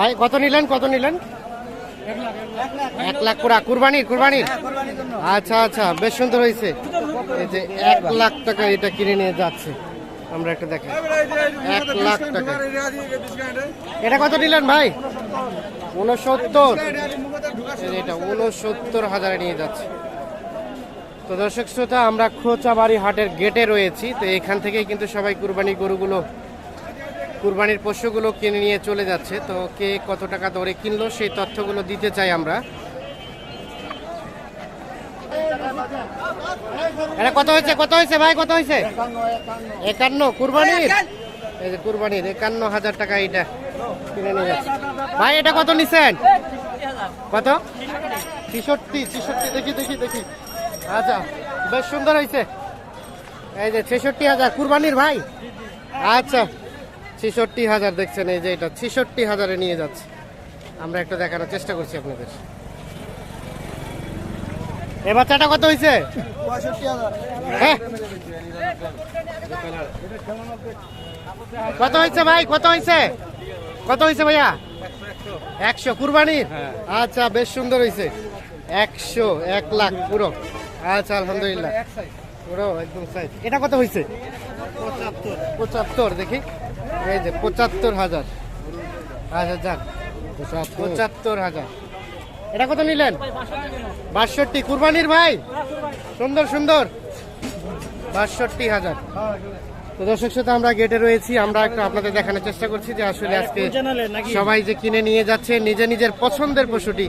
ভাই, কত নিলেন কত নিলেন? এক লাখ পুরা কুরবানির কুরবানির আচ্ছা আচ্ছা বেশ সুন্দর হয়েছে। এই যে এক লাখ টাকা এটা কিনে নিয়ে যাচ্ছে। আমরা একটা দেখেন এক লাখ টাকা। এটা কত নিলেন ভাই? উনসত্তর। এটা উনসত্তর হাজারে নিয়ে যাচ্ছে। তো দর্শক শ্রোতা, আমরা খোঁচাবাড়ি হাটের গেটে রয়েছি। তো এখান থেকেই কিন্তু সবাই কুরবানি গরুগুলো কুরবানির পশুগুলো কিনে নিয়ে চলে যাচ্ছে। তো কে কত টাকা দরে কিনলো সেই তথ্যগুলো দিতে চাই আমরা। এটা কত হয়েছে কত হয়েছে ভাই, কত হয়েছে? একান্ন, কুরবানির? এই যে কুরবানির, একান্ন হাজার টাকা এটা কিনে নিয়ে যাচ্ছে। ভাই, এটা কত নিছেন? কত? ছেষট্টি ছেষট্টি, দেখি দেখি দেখি। আচ্ছা বেশ সুন্দর হয়েছে। এই যে ছেষট্টি হাজার, কুরবানির ভাই? আচ্ছা। ছেষট্টি হাজার দেখছেন, এই যে এটা, ছেষট্টি হাজারে নিয়ে যাচ্ছে। আমরা একটু দেখানোর চেষ্টা করছি আপনাদের। এ বাচ্চাটা কত হয়েছে হ্যাঁ। কত হয়েছে ভাই? কত হয়েছে কত হয়েছে ভাইয়া? একশো, কুরবানির? আচ্ছা বেশ সুন্দর হয়েছে একশো, এক লাখ পুরো। আচ্ছা আলহামদুলিল্লাহ। পুরো একদম সাইজ এটা কত হয়েছে পঁচাত্তর। পঁচাত্তর, দেখি। এই যে পঁচাত্তর হাজার। আচ্ছা যান পঁচাত্তর হাজার। এটা কত নিলেন? বাষট্টি। কুরবানির ভাই? সুন্দর সুন্দর। বাষট্টি হাজার। তো দর্শক সাথে আমরা গেটে রয়েছি। আমরা একটু আপনাদের দেখানোর চেষ্টা করছি যে আসলে আজকে সবাই যে কিনে নিয়ে যাচ্ছে নিজে নিজের পছন্দের পশুটি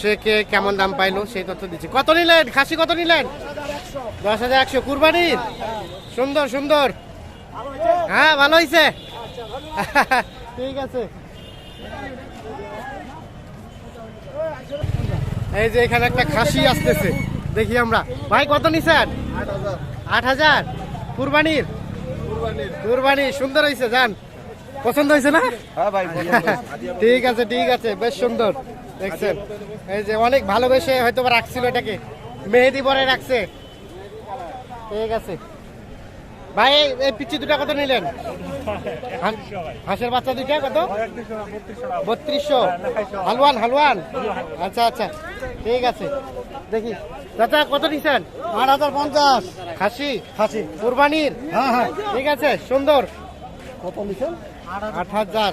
সে কে কেমন দাম পাইলো সেই তথ্য দিচ্ছি। কত নিলেন? খাসি কত নিলেন? দশ হাজার একশো। কুরবানির? সুন্দর সুন্দর। হ্যাঁ ভালো হয়েছে ঠিক আছে। এই যে এখানে একটা খাসি আসতেছে। দেখি আমরা। ভাই কত নিছেন? আট হাজার। কুরবানির? কুরবানি সুন্দর হয়েছে যান পছন্দ হয়েছে না? ঠিক আছে ঠিক আছে বেশ সুন্দর। দেখছেন? এই যে অনেক ভালোবেসে হয়তো রাখছিল এটাকে। মেহেদি পরে রাখছে। ঠিক আছে। ভাই এই- পিচ্ছি দুটা কত নিলেন? হাঁসের বাচ্চা দুইটা কত? বত্রিশশো। হালুয়ান হালুয়ান? আচ্ছা আচ্ছা। ঠিক আছে। দেখি। চাচা কত নিছেন? আট হাজার পঞ্চাশ। খাসি খাসি? কুরবানির? হ্যাঁ হ্যাঁ। ঠিক আছে সুন্দর। কত নিছেন? আট হাজার।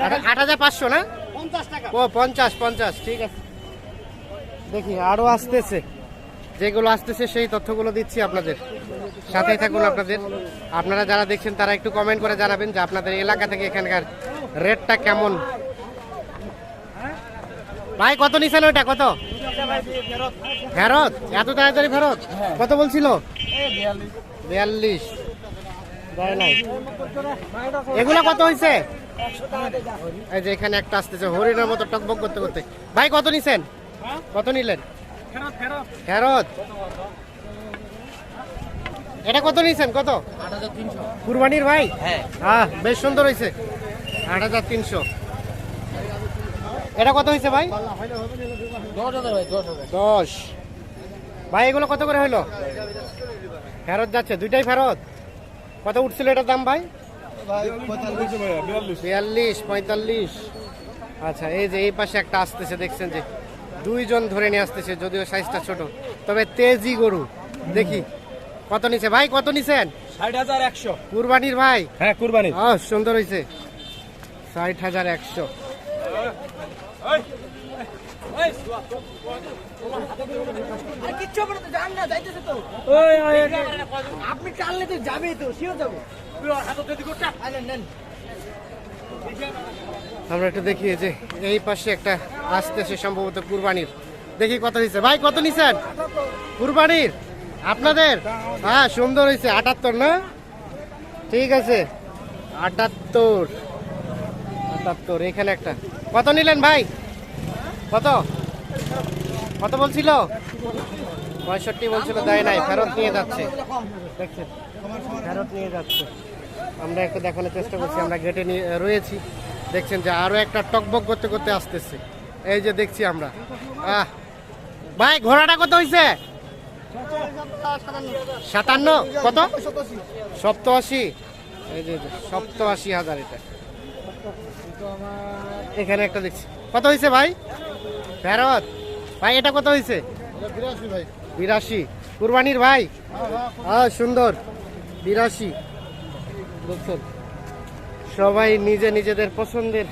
আট- আট হাজার পাঁচশো না? পঞ্চাশ টাকা। ও পঞ্চাশ পঞ্চাশ। ঠিক আছে। দেখি আরও আসতেছে। যেগুলো আসতেছে সেই তথ্যগুলো দিচ্ছি আপনাদের। সাথেই থাকুন আপনাদের। আপনারা যারা দেখছেন, তারা একটু কমেন্ট করে জানাবেন যে আপনাদের এলাকা থেকে এখানকার রেটটা কেমন। ভাই, কত নিছেন ওইটা? কত? ফেরত? এত তাড়াতাড়ি ফেরত? কত বলছিল? বিয়াল্লিশ। এগুলো কত হয়েছে এই যে এখানে একটা আসতেছে, হরিণের মতো টকবক করতে করতে। ভাই, কত নিছেন? কত নিলেন? ফেরত এটা কত নিছেন? কত? কুরবানির ভাই? হ্যাঁ। বেশ সুন্দর হয়েছে আট হাজার তিনশো। এটা কত হয়েছে ভাই? দশ ভাই এগুলো কত করে হলো ফেরত যাচ্ছে দুইটাই ফেরত। কত উঠছিল এটার দাম ভাই? বিয়াল্লিশ পঁয়তাল্লিশ। আচ্ছা এই যে এই পাশে একটা আসতেছে দেখছেন যে দুইজন ধরে নিয়ে আসতেছে যদিও সাইজটা ছোট। তবে তেজি গরু। দেখি। কত নিছে? ভাই কত নিছেন? ষাট হাজার একশো। কুরবানির ভাই? হ্যাঁ কুরবানি ও সুন্দর হয়েছে ষাট হাজার একশো। আপনি টানলে তো যাবে তো শিওর যাব। আমরা একটু দেখি যে এই পাশে একটা আসতেছে সম্ভবত কুরবানির। দেখি কত হয়েছে ভাই, কত নিছেন? কুরবানির? আপনাদের? হ্যাঁ সুন্দর হয়েছে আটাত্তর, না? ঠিক আছে। আটাত্তর। আটাত্তর, এখানে একটা। কত নিলেন ভাই? কত? কত বলছিল? পঁয়ষট্টি বলছিল, দেয় নাই। ফেরত নিয়ে যাচ্ছে। দেখছেন? ফেরত নিয়ে যাচ্ছে। আমরা একটু দেখানোর চেষ্টা করছি। আমরা গেটে নিয়ে রয়েছি। দেখছেন যে আরও একটা টকবক করতে করতে আসতেছে। এই যে দেখছি আমরা। আহ, ভাই, ঘোড়াটা কত হয়েছে সাতান্ন। কত? সপ্তআশি। এই যে সপ্তআশি হাজার এটা। এখানে একটা দেখছি। কত হয়েছে ভাই? ফেরত? ভাই, এটা কত হয়েছে বিরাশি। কুরবানির ভাই? হ্যাঁ সুন্দর। বিরাশি। দেখছেন। সবাই নিজে নিজেদের পছন্দের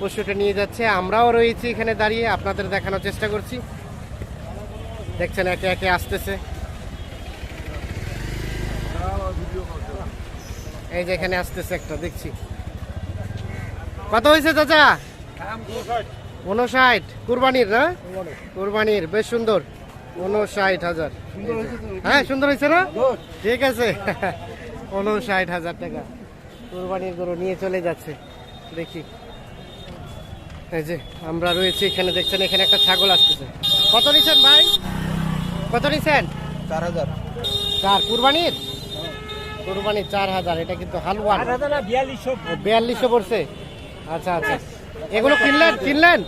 পশুটা নিয়ে যাচ্ছে। আমরাও রয়েছি এখানে দাঁড়িয়ে আপনাদের দেখানোর চেষ্টা করছি। দেখছেন একে একে আসতেছে। এই যে এখানে আসতেছে একটা দেখছি। কত হয়েছে চাচা? উনষাট কুরবানির না? কুরবানির বেশ সুন্দর। উনষাট হাজার। হ্যাঁ সুন্দর হয়েছে না? ঠিক আছে। উনষাট হাজার টাকা। কুরবানির গরু নিয়ে চলে যাচ্ছে। দেখি। এই যে আমরা রয়েছি এখানে দেখছেন এখানে একটা ছাগল আসতেছে। কত নিছেন ভাই? কত নিছেন? চার হাজার। চার কুরবানির? কুরবানির চার হাজার এটা কিন্তু হালুয়া বিয়াল্লিশশো। বিয়াল্লিশশো পড়ছে। আচ্ছা আচ্ছা। এগুলো কিনলেন কিনলেন?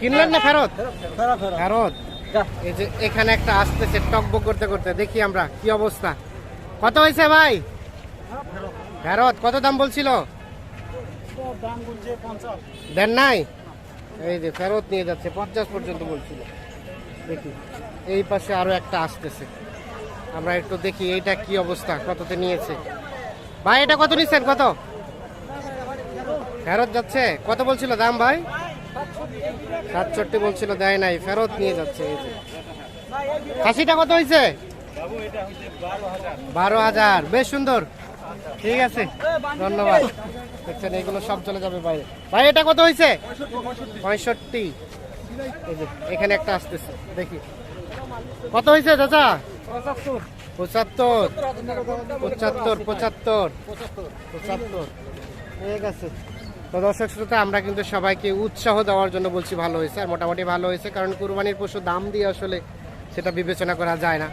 কিনলেন না ফেরত? ফেরা ফেরা ফেরত এই যে এখানে একটা আসতেছে টকবক করতে করতে। দেখি আমরা কি অবস্থা। কত হয়েছে ভাই? ফেরত, কত দাম বলছিল? দেন নাই? এই যে ফেরত নিয়ে যাচ্ছে, পঞ্চাশ পর্যন্ত বলছিল। দেখি, এই পাশে আরও একটা আসতেছে। আমরা একটু দেখি এইটা কি অবস্থা, কততে নিয়েছে। ভাই, এটা কত নিচ্ছেন, কত? ফেরত যাচ্ছে, কত বলছিল দাম ভাই? সাতষট্টি বলছিল, দেয় নাই, ফেরত নিয়ে যাচ্ছে, এই যে। খাসিটা কত হয়েছে বারো হাজার, বেশ সুন্দর। ঠিক আছে, ধন্যবাদ। দেখছেন, এগুলো সব চলে যাবে বাইরে। ভাই, এটা কত হয়েছে পঁয়ষট্টি। এখানে একটা আসতেছে, দেখি। কত হয়েছে চাচা? পঁচাত্তর পঁচাত্তর পঁচাত্তর। পঁচাত্তর। ঠিক আছে। তো দর্শক শ্রোতা, আমরা কিন্তু সবাইকে উৎসাহ দেওয়ার জন্য বলছি ভালো হয়েছে, আর মোটামুটি ভালো হয়েছে, কারণ কুরবানির পশু দাম দিয়ে আসলে সেটা বিবেচনা করা যায় না।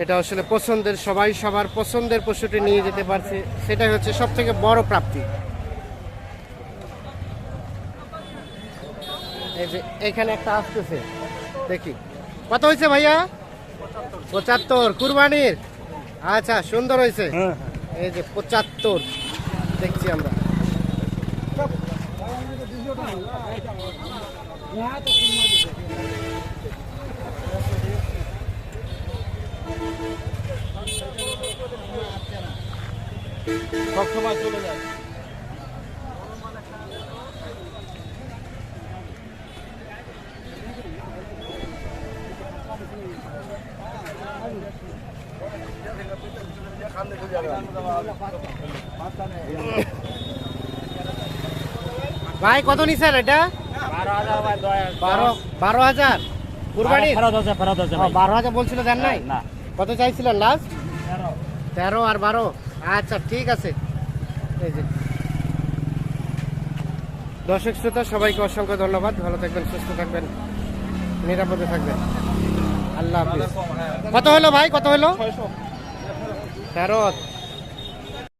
এটা আসলে পছন্দের সবাই সবার পছন্দের পশুটি নিয়ে যেতে পারছে। সেটাই হচ্ছে সব থেকে বড় প্রাপ্তি। এই যে এখানে একটা আসতেছে দেখি। কত হয়েছে ভাইয়া? পঁচাত্তর। কুরবানির? আচ্ছা সুন্দর হয়েছে। এই যে পঁচাত্তর দেখছি আমরা। সব সময় চলে যায়। ভাই কত নিছেন এটা? বারো হাজার বারো বারো হাজার। কুরবানি ফেরত আছে ফেরত আছে বারো হাজার বলছিল দেন নাই? না। কত চাইছিলেন লাস্ট তেরো তেরো আর বারো। আচ্ছা ঠিক আছে। এই যে। দর্শক শ্রোতা, সবাইকে অসংখ্য ধন্যবাদ। ভালো থাকবেন, সুস্থ থাকবেন, নিরাপদে থাকবেন। আল্লাহ হাফিজ। কত হলো ভাই? কত হলো? ফেরত